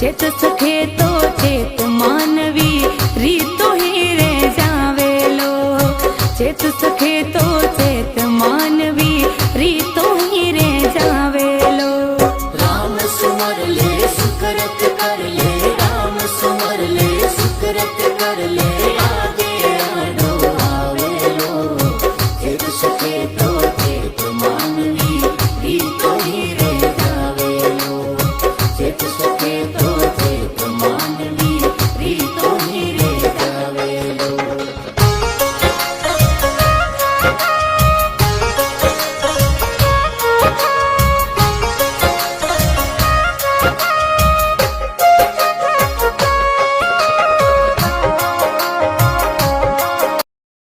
ચેત સખે તો ચેત માનવી રીતો હીરે જાવેલો. ચેત સખે તો ચેત માનવી રીતો હીરે જાવેલો. રામ સુમર લે, સુકરત કર લે, રામ સુમર લે, સુકરત કર લે આગે આડો આવેલો.